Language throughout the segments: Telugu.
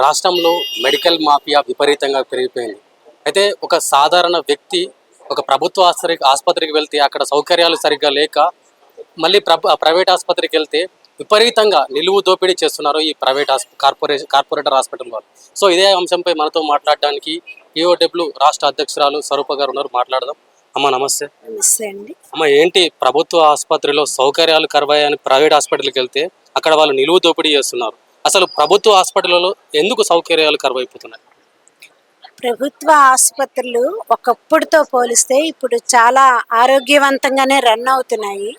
రాష్ట్రంలో మెడికల్ మాఫియా విపరీతంగా పెరిగిపోయింది. అయితే ఒక సాధారణ వ్యక్తి ఒక ప్రభుత్వ ఆస్పత్రి ఆసుపత్రికి వెళ్తే అక్కడ సౌకర్యాలు సరిగ్గా లేక మళ్ళీ ప్ర ప్రైవేట్ ఆసుపత్రికి వెళ్తే విపరీతంగా నిలువు దోపిడీ చేస్తున్నారు ఈ ప్రైవేట్ కార్పొరేషన్ కార్పొరేటర్ హాస్పిటల్ వాళ్ళు. సో ఇదే అంశంపై మనతో మాట్లాడడానికి ఈఓడబ్ల్యూ రాష్ట్ర అధ్యక్షురాలు స్వరూప గారు ఉన్నారు. మాట్లాడదాం. అమ్మ నమస్తే. నమస్తే అండి. అమ్మ ఏంటి ప్రభుత్వ ఆసుపత్రిలో సౌకర్యాలు కరువయ్యాయని ప్రైవేట్ హాస్పిటల్కి వెళ్తే అక్కడ వాళ్ళు నిలువు దోపిడీ చేస్తున్నారు. అసలు ప్రభుత్వ హాస్పిటల్లో ఎందుకు సౌకర్యాలు కరువైపోతున్నాయి? ప్రభుత్వ ఆసుపత్రులు ఒకప్పుడుతో పోలిస్తే ఇప్పుడు చాలా ఆరోగ్యవంతంగానే రన్ అవుతున్నాయి.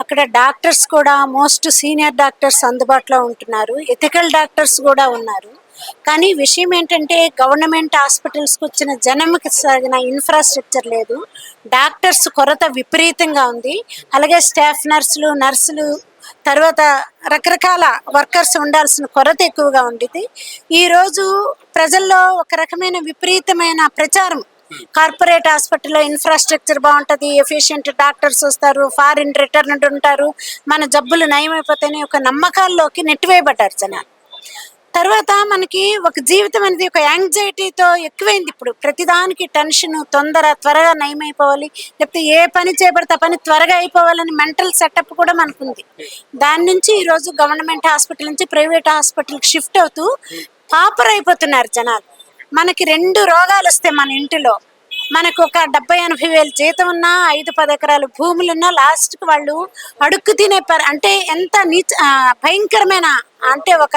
అక్కడ డాక్టర్స్ కూడా మోస్ట్ సీనియర్ డాక్టర్స్ అందుబాటులో ఉంటున్నారు. ఎథికల్ డాక్టర్స్ కూడా ఉన్నారు. కానీ విషయం ఏంటంటే గవర్నమెంట్ హాస్పిటల్స్కి వచ్చిన జనంకి సాగిన ఇన్ఫ్రాస్ట్రక్చర్ లేదు. డాక్టర్స్ కొరత విపరీతంగా ఉంది. అలాగే స్టాఫ్ నర్సులు నర్సులు తర్వాత రకరకాల వర్కర్స్ ఉండాల్సిన కొరత ఎక్కువగా ఉండేది ఈరోజు ప్రజల్లో ఒక రకమైన విపరీతమైన ప్రచారం. కార్పొరేట్ హాస్పిటల్లో ఇన్ఫ్రాస్ట్రక్చర్ బాగుంటుంది ఎఫిషియెంట్ డాక్టర్స్ వస్తారు ఫారిన్ రిటర్న్ ఉంటారు. మన జబ్బులు నయమైపోతాయని ఒక నమ్మకాల్లోకి నెట్టివేయబడ్డారు జనాలు. తర్వాత మనకి ఒక జీవితం అనేది ఒక యాంగ్జైటీతో ఎక్కువైంది ఇప్పుడు. ప్రతిదానికి టెన్షన్ తొందర త్వరగా నయమైపోవాలి. లేకపోతే ఏ పని చేపడితే పని త్వరగా అయిపోవాలని మెంటల్ సెటప్ కూడా మనకుంది. దాని నుంచి ఈరోజు గవర్నమెంట్ హాస్పిటల్ నుంచి ప్రైవేట్ హాస్పిటల్కి షిఫ్ట్ అవుతూ పాపర్ అయిపోతున్నారు జనాలు. మనకి రెండు రోగాలు వస్తాయి మన ఇంటిలో. మనకు ఒక డెబ్బై ఎనభై వేలు జీతం ఉన్నా ఐదు పది ఎకరాలు భూములున్నా లాస్ట్కి వాళ్ళు అడుక్కు తినే పరి అంటే ఎంత నీచ భయంకరమైన అంటే ఒక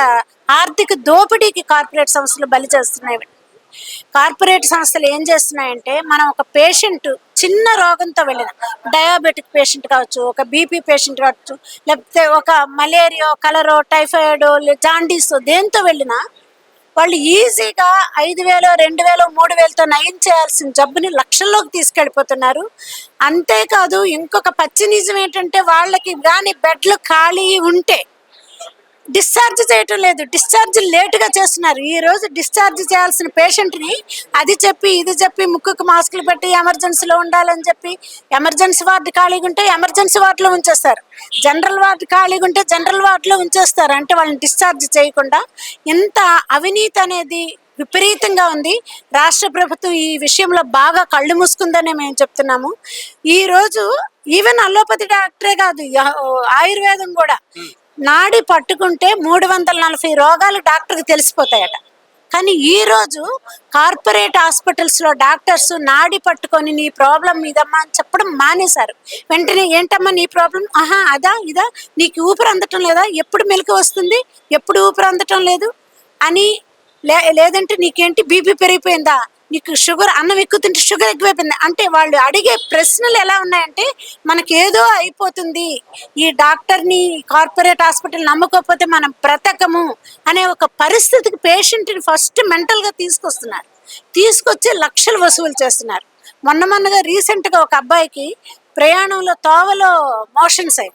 ఆర్థిక దోపిడీకి కార్పొరేట్ సంస్థలు బలి చేస్తున్నాయి. కార్పొరేట్ సంస్థలు ఏం చేస్తున్నాయంటే మనం ఒక పేషెంట్ చిన్న రోగంతో వెళ్ళిన డయాబెటిక్ పేషెంట్ కావచ్చు ఒక బీపీ పేషెంట్ కావచ్చు లేకపోతే ఒక మలేరియా కలరో టైఫాయిడ్ జాండీస్ దేంతో వెళ్ళినా వాళ్ళు ఈజీగా ఐదు వేలు రెండు వేలు మూడు వేలతో నయం చేయాల్సిన జబ్బుని లక్షల్లోకి తీసుకెళ్ళిపోతున్నారు. అంతేకాదు ఇంకొక పచ్చి నిజం ఏంటంటే వాళ్ళకి కానీ బెడ్లు ఖాళీ ఉంటే డిశ్చార్జ్ చేయటం లేదు. డిశ్చార్జ్ లేటుగా చేస్తున్నారు. ఈ రోజు డిశ్చార్జ్ చేయాల్సిన పేషెంట్ని అది చెప్పి ఇది చెప్పి ముక్కుకు మాస్కులు పెట్టి ఎమర్జెన్సీలో ఉండాలని చెప్పి ఎమర్జెన్సీ వార్డు ఖాళీగా ఉంటే ఎమర్జెన్సీ వార్డులో ఉంచేస్తారు. జనరల్ వార్డు ఖాళీగా ఉంటే జనరల్ వార్డులో ఉంచేస్తారు. అంటే వాళ్ళని డిశ్చార్జ్ చేయకుండా ఇంత అవినీతి అనేది విపరీతంగా ఉంది. రాష్ట్ర ప్రభుత్వం ఈ విషయంలో బాగా కళ్ళు మూసుకుందనే మేము చెప్తున్నాము. ఈ రోజు ఈవెన్ అలోపతి డాక్టరే కాదు ఆయుర్వేదం కూడా. నాడి పట్టుకుంటే మూడు వందల నలభై రోగాలు డాక్టర్కి తెలిసిపోతాయట. కానీ ఈరోజు కార్పొరేట్ హాస్పిటల్స్లో డాక్టర్స్ నాడి పట్టుకొని నీ ప్రాబ్లం ఇదమ్మా అని చెప్పడం మానేశారు. వెంటనే ఏంటమ్మా నీ ప్రాబ్లం? ఆహా అదా ఇదా? నీకు ఊపిరి అందటం లేదా? ఎప్పుడు మెలకు వస్తుంది? ఎప్పుడు ఊపిరి అందటం లేదు? అని లే లేదంటే నీకేంటి? బీపీ పెరిగిపోయిందా? నీకు షుగర్ అన్నం ఎక్కువ తింటే షుగర్ ఎక్కువైపోయింది. అంటే వాళ్ళు అడిగే ప్రశ్నలు ఎలా ఉన్నాయంటే మనకి ఏదో అయిపోతుంది. ఈ డాక్టర్ని కార్పొరేట్ హాస్పిటల్ నమ్మకపోతే మనం బ్రతకము అనే ఒక పరిస్థితికి పేషెంట్ని ఫస్ట్ మెంటల్గా తీసుకొస్తున్నారు. తీసుకొచ్చి లక్షలు వసూలు చేస్తున్నారు. మొన్న మొన్నగా రీసెంట్గా ఒక అబ్బాయికి ప్రయాణంలో తోవలో మోషన్స్ అయ్యి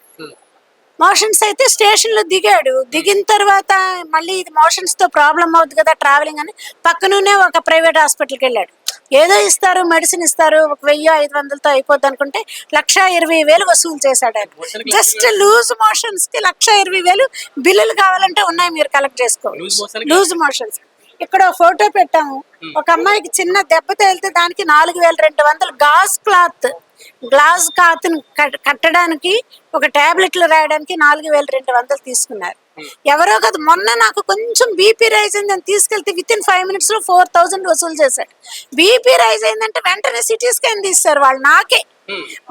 మోషన్స్ అయితే స్టేషన్లో దిగాడు. దిగిన తర్వాత మళ్ళీ ఇది మోషన్స్తో ప్రాబ్లం అవుతుంది కదా ట్రావెలింగ్ అని. పక్కననే ఒక ప్రైవేట్ హాస్పిటల్కి వెళ్ళాడు. ఏదో ఇస్తారు మెడిసిన్ ఇస్తారు ఒక వెయ్యి ఐదు వందలతో అయిపోద్ది అనుకుంటే లక్ష ఇరవై వేలు వసూలు చేశాడు ఆయన. జస్ట్ లూజ్ మోషన్స్కి లక్ష ఇరవై వేలు బిల్లులు కావాలంటే ఉన్నాయి మీరు కలెక్ట్ చేసుకోవచ్చు లూజ్ మోషన్స్. ఇక్కడ ఫోటో పెట్టాము. ఒక అమ్మాయికి చిన్న దెబ్బ తేలితే దానికి నాలుగు వేల రెండు వందలు గాజ్ క్లాత్. గ్లాస్ క్లాత్ కట్టడానికి ఒక టాబ్లెట్లు రాయడానికి నాలుగు వేల రెండు వందలు తీసుకున్నారు. ఎవరో కాదు మొన్న నాకు కొంచెం బీపీ రైజ్ అయిందని తీసుకెళ్తే విత్ ఇన్ ఫైవ్ మినిట్స్లో ఫోర్ థౌసండ్ వసూలు చేశాడు. బీపీ రైజ్ అయిందంటే వెంటనే సిటీ స్కాన్ తీస్తారు వాళ్ళు నాకే.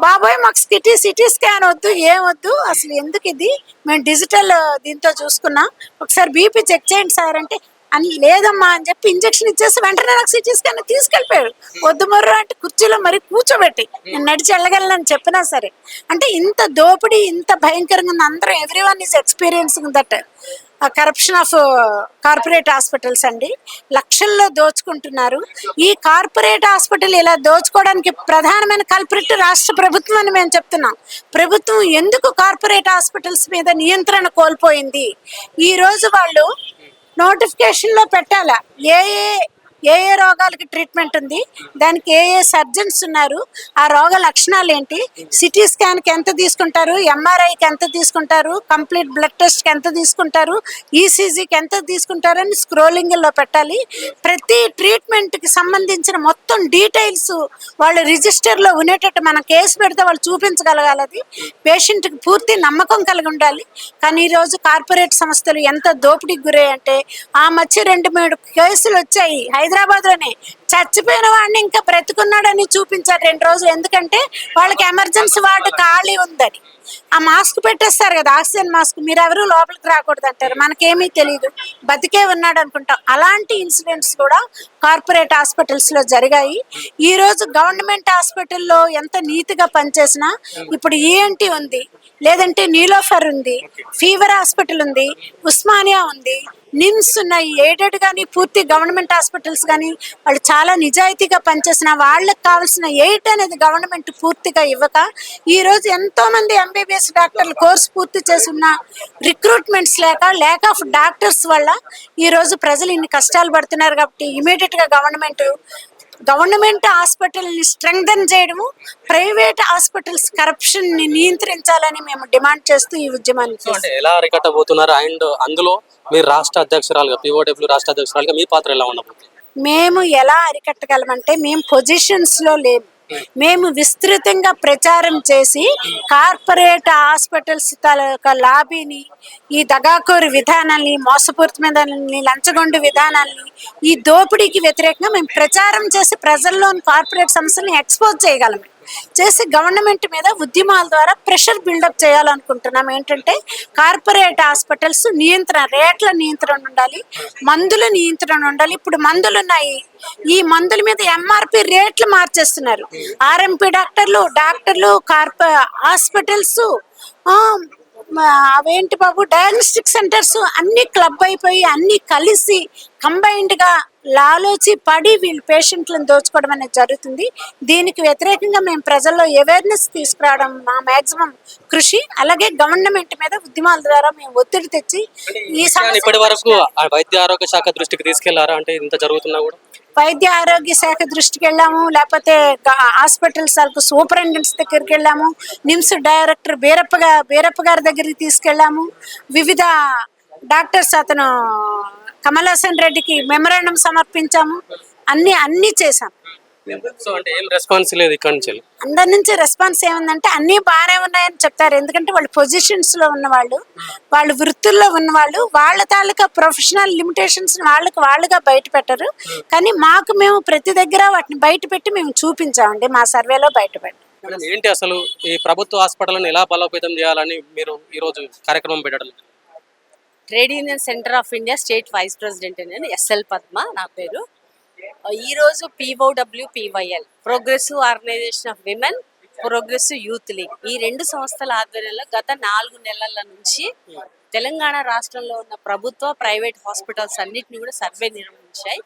బాబాయ్ మాకు సిటీ సిటీ స్కాన్ వద్దు ఏం వద్దు అసలు ఎందుకు ఇది? మేము డిజిటల్ దీంతో చూసుకున్నాం. ఒకసారి బీపీ చెక్ చేయండి సార్ అంటే అని లేదమ్మా అని చెప్పి ఇంజక్షన్ ఇచ్చేసి వెంటనే నాకు సిటీ స్కాన్ తీసుకెళ్ళిపోయాడు. వద్దు మర్రు అంటే కుర్చీలో మరి కూర్చోబెట్టి నేను నడిచి వెళ్ళగలను చెప్పినా సరే. అంటే ఇంత దోపిడీ ఇంత భయంకరంగా ఉంది. అందరం every one is experiencing that. Corruption of corporate hospitals అండి. లక్షల్లో దోచుకుంటున్నారు. ఈ కార్పొరేట్ హాస్పిటల్ ఇలా దోచుకోవడానికి ప్రధానమైన కల్పరిట్ రాష్ట్ర ప్రభుత్వం అని మేము చెప్తున్నాం. ప్రభుత్వం ఎందుకు కార్పొరేట్ హాస్పిటల్స్ మీద నియంత్రణ కోల్పోయింది? ఈరోజు వాళ్ళు నోటిఫికేషన్లో పెట్టాలా? ఏ ఏ ఏ ఏ రోగాలకి ట్రీట్మెంట్ ఉంది దానికి ఏ ఏ సర్జన్స్ ఉన్నారు ఆ రోగ లక్షణాలు ఏంటి సిటీ స్కాన్కి ఎంత తీసుకుంటారు ఎంఆర్ఐకి ఎంత తీసుకుంటారు కంప్లీట్ బ్లడ్ టెస్ట్కి ఎంత తీసుకుంటారు ఈసీజీకి ఎంత తీసుకుంటారు అని స్క్రోలింగ్లో పెట్టాలి. ప్రతి ట్రీట్మెంట్కి సంబంధించిన మొత్తం డీటెయిల్స్ వాళ్ళ రిజిస్టర్లో ఉండేటట్టు మనం కేసు పెడితే వాళ్ళు చూపించగలగాలి అది. పేషెంట్కి పూర్తి నమ్మకం కలిగి ఉండాలి. కానీ ఈరోజు కార్పొరేట్ సంస్థలు ఎంత దోపిడీకి గురయ్యాయంటే ఆ మధ్య రెండు మూడు కేసులు వచ్చాయి హైదరాబాద్లోనే. చచ్చిపోయిన వాడిని ఇంకా బ్రతుకున్నాడని చూపించారు రెండు రోజులు. ఎందుకంటే వాళ్ళకి ఎమర్జెన్సీ వార్డు ఖాళీ ఉందని. ఆ మాస్క్ పెట్టేస్తారు కదా ఆక్సిజన్ మాస్క్. మీరు ఎవరు లోపలికి రాకూడదు అంటారు మనకేమీ తెలియదు బతికే ఉన్నాడు అనుకుంటాం. అలాంటి ఇన్సిడెంట్స్ కూడా కార్పొరేట్ హాస్పిటల్స్లో జరిగాయి. ఈ రోజు గవర్నమెంట్ హాస్పిటల్లో ఎంత నీతిగా పనిచేసినా ఇప్పుడు ఈఎన్టీ ఉంది. లేదంటే నీలోఫర్ ఉంది ఫీవర్ హాస్పిటల్ ఉంది ఉస్మానియా ఉంది నిమ్స్ ఉన్నాయి. ఎయిడెడ్ కానీ పూర్తి గవర్నమెంట్ హాస్పిటల్స్ కానీ వాళ్ళు చాలా నిజాయితీగా పనిచేసిన వాళ్ళకి కావాల్సిన ఎయిట్ అనేది గవర్నమెంట్ పూర్తిగా ఇవ్వక ఈ రోజు ఎంతో మంది ఎంబీబీఎస్ డాక్టర్లు కోర్స్ పూర్తి చేసి ఉన్న రిక్రూట్మెంట్స్ లేక ల్యాక్ ఆఫ్ డాక్టర్స్ వల్ల ఈ రోజు ప్రజలు ఇన్ని కష్టాలు పడుతున్నారు కాబట్టి ఇమీడియట్గా గవర్నమెంట్ గవర్నమెంట్ హాస్పిటల్ని స్ట్రెంగ్థన్ చేయడము ప్రైవేట్ హాస్పిటల్స్ కరప్షన్ని నియంత్రించాలని మేము డిమాండ్ చేస్తూ ఈ ఉద్యమాన్ని ఎలా అరికట్టబోతున్నారు? అండ్ అందులో మీరు రాష్ట్ర అధ్యక్షురాలుగా పిఓడబ్ల్యూ రాష్ట్ర అధ్యక్షురాలుగా మీ పాత్ర ఎలా ఉండబోతుంది? మేము ఎలా అరికట్టగలమంటే మేము పొజిషన్స్లో లేము మేము విస్తృతంగా ప్రచారం చేసి కార్పొరేట్ హాస్పిటల్స్ తాలూకా లాబీని ఈ దగాకోరు విధానాన్ని మోసపూరితమైన లంచగొండు విధానాల్ని ఈ దోపిడీకి వ్యతిరేకంగా మేము ప్రచారం చేసి ప్రజల్లోని కార్పొరేట్ సమస్యల్ని ఎక్స్పోజ్ చేయగలము. చేసి గవర్నమెంట్ మీద ఉద్యమాల ద్వారా ప్రెషర్ బిల్డప్ చేయాలనుకుంటున్నాం. ఏంటంటే కార్పొరేట్ హాస్పిటల్స్ నియంత్రణ రేట్ల నియంత్రణ ఉండాలి మందుల నియంత్రణ ఉండాలి. ఇప్పుడు మందులు ఉన్నాయి. ఈ మందుల మీద ఎంఆర్పి రేట్లు మార్చేస్తున్నారు. ఆర్ఎంపీ డాక్టర్లు డాక్టర్లు కార్ప హాస్పిటల్స్ అవేంటి బాబు? డయాగ్నోస్టిక్ సెంటర్స్ అన్ని క్లబ్ అయిపోయి అన్ని కలిసి కంబైన్డ్గా లాలోచి పడి వీళ్ళు పేషెంట్లను దోచుకోవడం అనేది జరుగుతుంది. దీనికి వ్యతిరేకంగా మేము ప్రజల్లో అవేర్నెస్ తీసుకురావడం మా మాక్సిమం కృషి. అలాగే గవర్నమెంట్ మీద ఉద్యమాల ద్వారా మేము ఒత్తిడి తెచ్చి ఈ ఇప్పటి వరకు వైద్య ఆరోగ్య శాఖ దృష్టికి తీసుకెళ్ళారా? అంటే ఇంత జరుగుతున్నా కూడా? వైద్య ఆరోగ్య శాఖ దృష్టికి వెళ్ళాము. లేకపోతే హాస్పిటల్స్ సూపరింటెండెంట్స్ దగ్గరికి వెళ్ళాము. నిమ్స్ డైరెక్టర్ బీరప్ప బీరప్ప గారి దగ్గరికి తీసుకెళ్ళాము. వివిధ డాక్టర్స్ అతను కమలాసన్ రెడ్డికి మెమరాండం సమర్పించాము. అన్ని అన్ని చేశాం. సో అంటే ఏం రెస్పాన్స్ లేదు ఇక్కడ నుంచి అందరి నుంచి రెస్పాన్స్ ఏముందంటే అన్నీ బాగానే ఉన్నాయని చెప్తారు. ఎందుకంటే వాళ్ళు పొజిషన్స్లో ఉన్నవాళ్ళు వాళ్ళు వృత్తుల్లో ఉన్నవాళ్ళు వాళ్ళ తాలూకా ప్రొఫెషనల్ లిమిటేషన్స్ వాళ్ళకి వాళ్ళుగా బయట పెట్టరు. కానీ మాకు మేము ప్రతి దగ్గర వాటిని బయట పెట్టి మేము చూపించామండి. మా సర్వేలో బయట పెట్టి. ఏంటి అసలు ఈ ప్రభుత్వ హాస్పిటల్ని ఎలా బలోపేతం చేయాలని మీరు ఈ రోజు కార్యక్రమం పెట్టడం? Trade union centre of India state vice president నేను ఎస్ఎల్ పద్మ నా పేరు. ఈ రోజు POW PYL progressive organisation of women progressive youth league ఈ రెండు సంస్థల ఆధ్వర్యంలో గత నాలుగు నెలల నుంచి తెలంగాణ రాష్ట్రంలో ఉన్న ప్రభుత్వ ప్రైవేట్ హాస్పిటల్స్ అన్నిటిని కూడా సర్వే నిర్వహించాయి.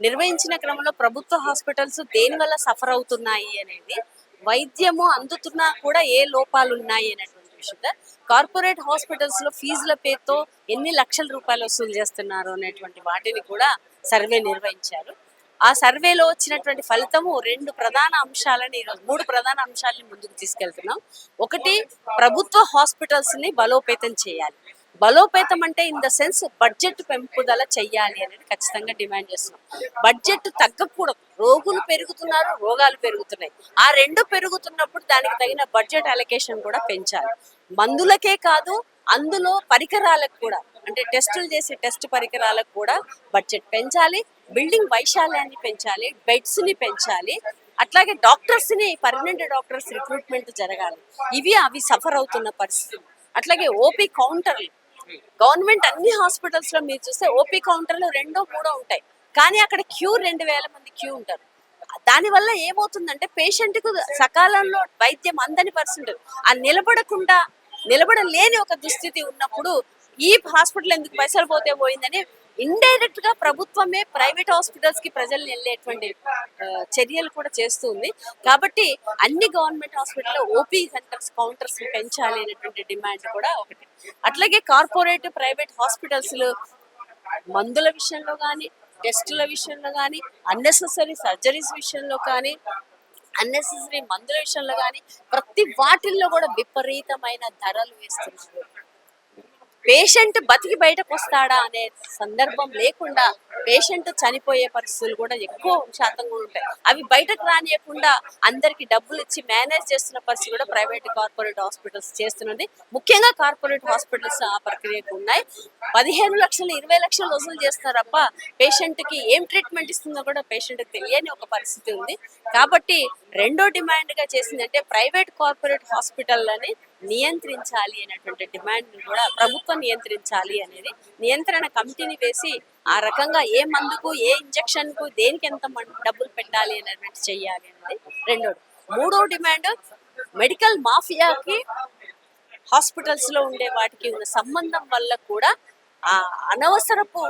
నిర్వహించిన క్రమంలో ప్రభుత్వ హాస్పిటల్స్ దేని వల్ల సఫర్ అవుతున్నాయి అనేది వైద్యము అందుతున్నా కూడా ఏ లోపాలు ఉన్నాయి అనేటువంటి విషయం కార్పొరేట్ హాస్పిటల్స్లో ఫీజుల పేరుతో ఎన్ని లక్షల రూపాయలు వసూలు చేస్తున్నారు అనేటువంటి వాటిని కూడా సర్వే నిర్వహించారు. ఆ సర్వేలో వచ్చినటువంటి ఫలితము రెండు ప్రధాన అంశాలని ఈరోజు మూడు ప్రధాన అంశాలని ముందుకు తీసుకెళ్తున్నాం. ఒకటి ప్రభుత్వ హాస్పిటల్స్ని బలోపేతం చేయాలి. బలోపేతం అంటే ఇన్ ద సెన్స్ బడ్జెట్ పెంపుదల చెయ్యాలి అనేది ఖచ్చితంగా డిమాండ్ చేస్తున్నాం. బడ్జెట్ తగ్గకూడదు. రోగులు పెరుగుతున్నారు రోగాలు పెరుగుతున్నాయి. ఆ రెండు పెరుగుతున్నప్పుడు దానికి తగిన బడ్జెట్ అలొకేషన్ కూడా పెంచాలి. మందులకే కాదు అందులో పరికరాలకు కూడా అంటే టెస్టులు చేసే టెస్ట్ పరికరాలకు కూడా బడ్జెట్ పెంచాలి. బిల్డింగ్ వైశాల్యాన్ని పెంచాలి బెడ్స్ని పెంచాలి అట్లాగే డాక్టర్స్ని పర్మనెంట్ డాక్టర్స్ రిక్రూట్మెంట్ జరగాలి. ఇవి అవి సఫర్ అవుతున్న పరిస్థితి అట్లాగే ఓపీ కౌంటర్లు. గవర్నమెంట్ అన్ని హాస్పిటల్స్లో మీరు చూస్తే ఓపీ కౌంటర్లు రెండో మూడో ఉంటాయి. కానీ అక్కడ క్యూ రెండు వేల మంది క్యూ ఉంటారు. దానివల్ల ఏమవుతుందంటే పేషెంట్కు సకాలంలో వైద్యం అందని పరిస్థితి ఆ నిలబడకుండా నిలబడలేని ఒక దుస్థితి ఉన్నప్పుడు ఈ హాస్పిటల్ ఎందుకు పైసలు పోతే పోయిందని ఇండైరెక్ట్గా ప్రభుత్వమే ప్రైవేట్ హాస్పిటల్స్కి ప్రజల్ని వెళ్ళేటువంటి చర్యలు కూడా చేస్తుంది కాబట్టి అన్ని గవర్నమెంట్ హాస్పిటల్లో ఓపీ సెంటర్స్ కౌంటర్స్ పెంచాలి అనేటువంటి డిమాండ్ కూడా ఒకటి. అట్లాగే కార్పొరేట్ ప్రైవేట్ హాస్పిటల్స్ మందుల విషయంలో కానీ టెస్టుల విషయంలో కానీ అన్నెసెసరీ సర్జరీస్ విషయంలో కానీ అన్నెసెసరీ మందుల విషయంలో కానీ ప్రతి వాటిల్లో కూడా విపరీతమైన ధరలు వేస్తున్నారు. పేషెంట్ బతికి బయటకు వస్తాడా అనే సందర్భం లేకుండా పేషెంట్ చనిపోయే పరిస్థితులు కూడా ఎక్కువ శాతంగా ఉంటాయి. అవి బయటకు రానియకుండా అందరికి డబ్బులు ఇచ్చి మేనేజ్ చేస్తున్న పరిస్థితి కూడా ప్రైవేట్ కార్పొరేట్ హాస్పిటల్స్ చేస్తున్నది. ముఖ్యంగా కార్పొరేట్ హాస్పిటల్స్ ఆ ప్రక్రియకు ఉన్నాయి. పదిహేను లక్షలు ఇరవై లక్షలు వసూలు చేస్తారప్ప పేషెంట్కి ఏం ట్రీట్మెంట్ ఇస్తుందో కూడా పేషెంట్ తెలియని ఒక పరిస్థితి ఉంది. కాబట్టి రెండో డిమాండ్గా చేసిందంటే ప్రైవేట్ కార్పొరేట్ హాస్పిటల్ అని నియంత్రించాలి అనేటువంటి డిమాండ్ కూడా ప్రభుత్వం నియంత్రించాలి అనేది నియంత్రణ కమిటీని వేసి ఆ రకంగా ఏ మందుకు ఏ ఇంజెక్షన్కు దేనికి ఎంత డబ్బులు పెట్టాలి అనేటువంటి చెయ్యాలి అనేది రెండోది. మూడో డిమాండ్ మెడికల్ మాఫియాకి హాస్పిటల్స్లో ఉండే వాటికి ఉన్న సంబంధం వల్ల కూడా ఆ అనవసరపు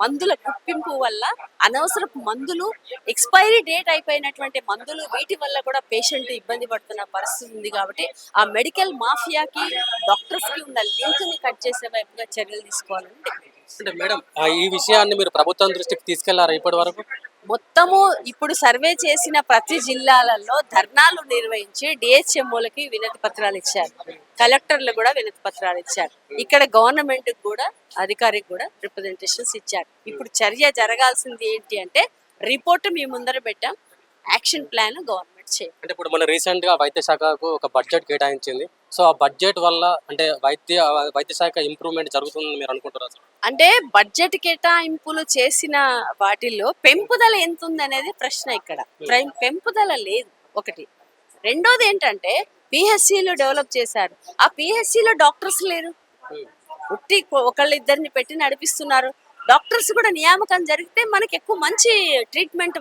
మందుల గుర్తింపు వల్ల అనవసరపు మందులు ఎక్స్పైరీ డేట్ అయిపోయినటువంటి మందులు వీటి వల్ల కూడా పేషెంట్ ఇబ్బంది పడుతున్న పరిస్థితి ఉంది కాబట్టి ఆ మెడికల్ మాఫియాకి డాక్టర్స్కి ఉన్న లింక్ని కట్ చేసే వైపుగా చర్యలు తీసుకోవాలని అంటే మేడం ఈ విషయాన్ని మీరు ప్రభుత్వం దృష్టికి తీసుకెళ్ళారా ఇప్పటి వరకు? మొత్తము ఇప్పుడు సర్వే చేసిన ప్రతి జిల్లాలలో ధర్నాలు నిర్వహించి డిహెచ్ఎంఓలకి వినతి పత్రాలు ఇచ్చారు. కలెక్టర్లు కూడా వినతి పత్రాలు ఇచ్చారు. ఇక్కడ గవర్నమెంట్ కూడా అధికారికి కూడా రిప్రజెంటేషన్స్ ఇచ్చారు. ఇప్పుడు చర్య జరగాల్సింది ఏంటి అంటే రిపోర్ట్ మీ ముందర పెట్టాం. యాక్షన్ ప్లాన్ గవర్నమెంట్ చేయాలి. అంటే ఇప్పుడు మన రీసెంట్గా వైద్య శాఖకు ఒక బడ్జెట్ కేటాయించింది. సో ఆ బడ్జెట్ వల్ల అంటే వైద్య వైద్య శాఖ ఇంప్రూవ్మెంట్ జరుగుతుందని మీరు అనుకుంటారు అసలు అంటే బడ్జెట్ కేటాయింపులు చేసిన వాటిల్లో పెంపుదల ఎంత ఉంది అనేది ప్రశ్న ఇక్కడ. ప్రైమ్- పెంపుదల లేదు ఒకటి. రెండోది ఏంటంటే పిహెచ్సిలు డెవలప్ చేశారు. ఆ పిహెచ్సిలో డాక్టర్స్ లేరు. ఉట్టి ఒకళ్ళిద్దరిని పెట్టి నడిపిస్తున్నారు. డాక్టర్స్ కూడా నియామకం జరిగితే మనకి ఎక్కువ మంచి ట్రీట్మెంట్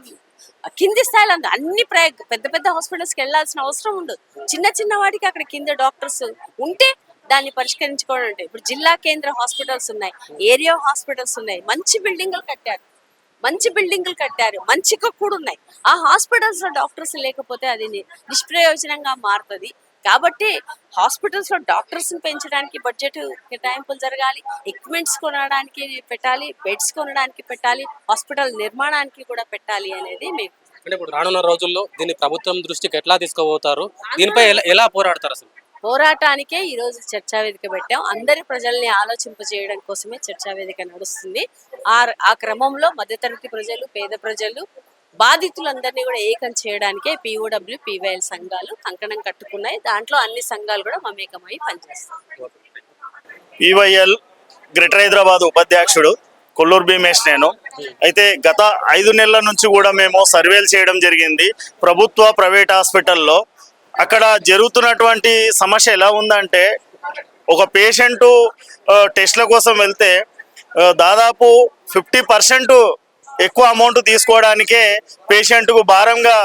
కింది స్థాయిలో అన్ని ప్రయ పెద్ద పెద్ద హాస్పిటల్స్కి వెళ్ళాల్సిన అవసరం ఉండదు చిన్న చిన్న వాటికి అక్కడ కింద డాక్టర్స్ ఉంటే దాన్ని పరిష్కరించుకోవడం అంటే. ఇప్పుడు జిల్లా కేంద్ర హాస్పిటల్స్ ఉన్నాయి ఏరియా హాస్పిటల్స్ ఉన్నాయి. మంచి బిల్డింగ్లు కట్టారు. మంచి బిల్డింగ్లు కట్టారు. మంచిగా కూడా ఉన్నాయి. ఆ హాస్పిటల్స్లో డాక్టర్స్ లేకపోతే అది నిష్ప్రయోజనంగా మారుతుంది. కాబట్టి హాస్పిటల్స్లో డాక్టర్స్ పెంచడానికి బడ్జెట్ కేటాయింపులు జరగాలి ఎక్విప్మెంట్స్ కొనడానికి పెట్టాలి బెడ్స్ కొనడానికి పెట్టాలి హాస్పిటల్ నిర్మాణానికి కూడా పెట్టాలి అనేది మేము అంటే ఇప్పుడు రానున్న రోజుల్లో దీన్ని ప్రభుత్వం దృష్టికి ఎట్లా తీసుకోబోతారు దీనిపై ఎలా ఎలా పోరాడతారు అసలు? పోరాటానికే ఈ రోజు చర్చా వేదిక పెట్టాం. అందరి ప్రజల్ని ఆలోచింప చేయడం కోసమే చర్చా వేదిక నడుస్తుంది. ఆ ఆ క్రమంలో మధ్యతరగతి ప్రజలు పేద ప్రజలు బాధితులందరినీ కూడా ఏకం చేయడానికే పిఓడబ్ల్యూ పీవైఎల్ సంఘాలు కంకణం కట్టుకున్నాయి. దాంట్లో అన్ని సంఘాలు కూడా మమేకమై పనిచేస్తాయి ఈవైఎల్ గ్రేటర్ హైదరాబాద్ ఉపాధ్యక్షుడు కొల్లూరు భీమేష్ నేను. అయితే గత ఐదు నెలల నుంచి కూడా మేము సర్వేలు చేయడం జరిగింది. ప్రభుత్వ ప్రైవేట్ హాస్పిటల్లో. అక్కడ జరుగుతున్నటువంటి సమస్య ఎలా ఉందంటే ఒక పేషెంటు టెస్ట్ల కోసం వెళ్తే దాదాపు ఫిఫ్టీ పర్సెంట్ ఎక్కువ అమౌంట్ తీసుకోవడానికే పేషెంట్కు భారంగా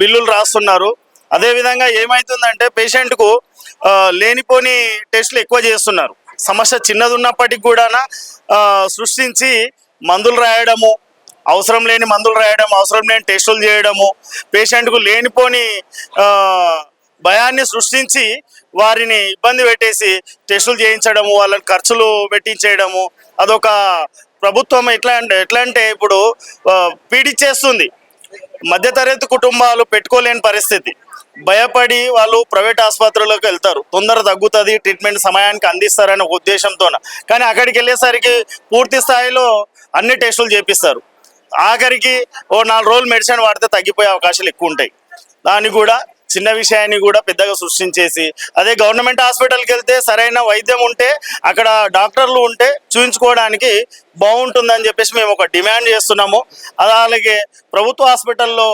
బిల్లులు రాస్తున్నారు. అదేవిధంగా ఏమవుతుందంటే పేషెంట్కు లేనిపోని టెస్టులు ఎక్కువ చేస్తున్నారు. సమస్య చిన్నది ఉన్నప్పటికీ కూడా సృష్టించి మందులు రాయడము అవసరం లేని మందులు రాయడం అవసరం లేని టెస్టులు చేయడము పేషెంట్కు లేనిపోని భయాన్ని సృష్టించి వారిని ఇబ్బంది పెట్టేసి టెస్టులు చేయించడము వాళ్ళని ఖర్చులు పెట్టించేయడము అదొక ప్రభుత్వం ఎట్లా అంటే ఎట్లా అంటే ఇప్పుడు పీడిచేస్తుంది మధ్యతరగతి కుటుంబాలు పెట్టుకోలేని పరిస్థితి. భయపడి వాళ్ళు ప్రైవేట్ ఆసుపత్రులకు వెళ్తారు. తొందర తగ్గుతుంది ట్రీట్మెంట్ సమయానికి అందిస్తారనే ఉద్దేశంతో కానీ అక్కడికి వెళ్ళేసరికి పూర్తి స్థాయిలో అన్ని టెస్టులు చేపిస్తారు. ఆఖరికి ఓ నాలుగు రోజులు మెడిసిన్ వాడితే తగ్గిపోయే అవకాశాలు ఎక్కువ ఉంటాయి దాన్ని కూడా చిన్న విషయాన్ని కూడా పెద్దగా సృష్టించేసి అదే గవర్నమెంట్ హాస్పిటల్కి వెళ్తే సరైన వైద్యం ఉంటే అక్కడ డాక్టర్లు ఉంటే చూపించుకోవడానికి బాగుంటుందని చెప్పేసి మేము ఒక డిమాండ్ చేస్తున్నాము. అలాగే ప్రభుత్వ హాస్పిటల్లో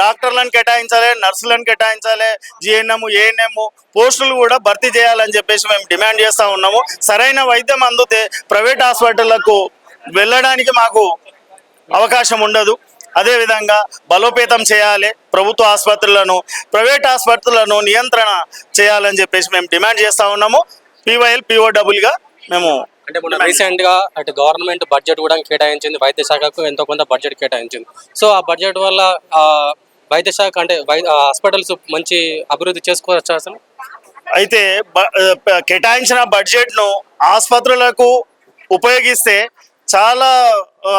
డాక్టర్లను కేటాయించాలి నర్సులను కేటాయించాలి జిఎన్ఎం ఏఎన్ఎం పోస్టులు కూడా భర్తీ చేయాలని చెప్పేసి మేము డిమాండ్ చేస్తూ ఉన్నాము. సరైన వైద్యం అందితే ప్రైవేట్ హాస్పిటళ్ళకు వెళ్ళడానికి మాకు అవకాశం ఉండదు. అదేవిధంగా బలోపేతం చేయాలి. ప్రభుత్వ ఆసుపత్రులను ప్రైవేట్ ఆసుపత్రులను నియంత్రణ చేయాలని చెప్పేసి మేము డిమాండ్ చేస్తూ ఉన్నాము. పీవైఎల్ పీఓడబ్ల్యూగా మేము అంటే మొన్న రీసెంట్గా అటు గవర్నమెంట్ బడ్జెట్ కూడా కేటాయించింది వైద్య శాఖకు ఎంతో కొంత బడ్జెట్ కేటాయించింది. సో ఆ బడ్జెట్ వల్ల వైద్య శాఖ అంటే హాస్పిటల్స్ మంచి అభివృద్ధి చేసుకోవచ్చు అసలు? అయితే కేటాయించిన బడ్జెట్ను ఆసుపత్రులకు ఉపయోగిస్తే చాలా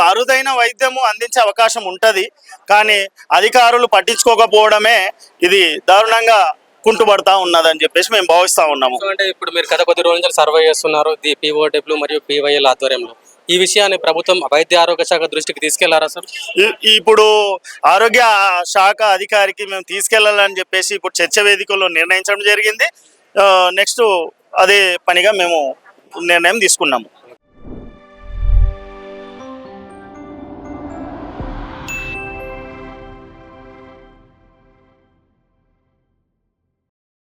అరుదైన వైద్యము అందించే అవకాశం ఉంటుంది. కానీ అధికారులు పట్టించుకోకపోవడమే ఇది దారుణంగా కుంటుపడతా ఉన్నదని చెప్పేసి మేము భావిస్తా ఉన్నాము. అంటే ఇప్పుడు మీరు గత కొద్ది రోజుల నుంచి సర్వే చేస్తున్నారు ది పీఓడబ్ల్యూ మరియు పీవైఎల్ ఆధ్వర్యంలో. ఈ విషయాన్ని ప్రభుత్వం వైద్య ఆరోగ్య శాఖ దృష్టికి తీసుకెళ్ళారా సార్? ఇప్పుడు ఆరోగ్య శాఖ అధికారికి మేము తీసుకెళ్ళాలని చెప్పేసి ఇప్పుడు చర్చ వేదికలో నిర్ణయించడం జరిగింది. నెక్స్ట్ అదే పనిగా మేము నిర్ణయం తీసుకున్నాము.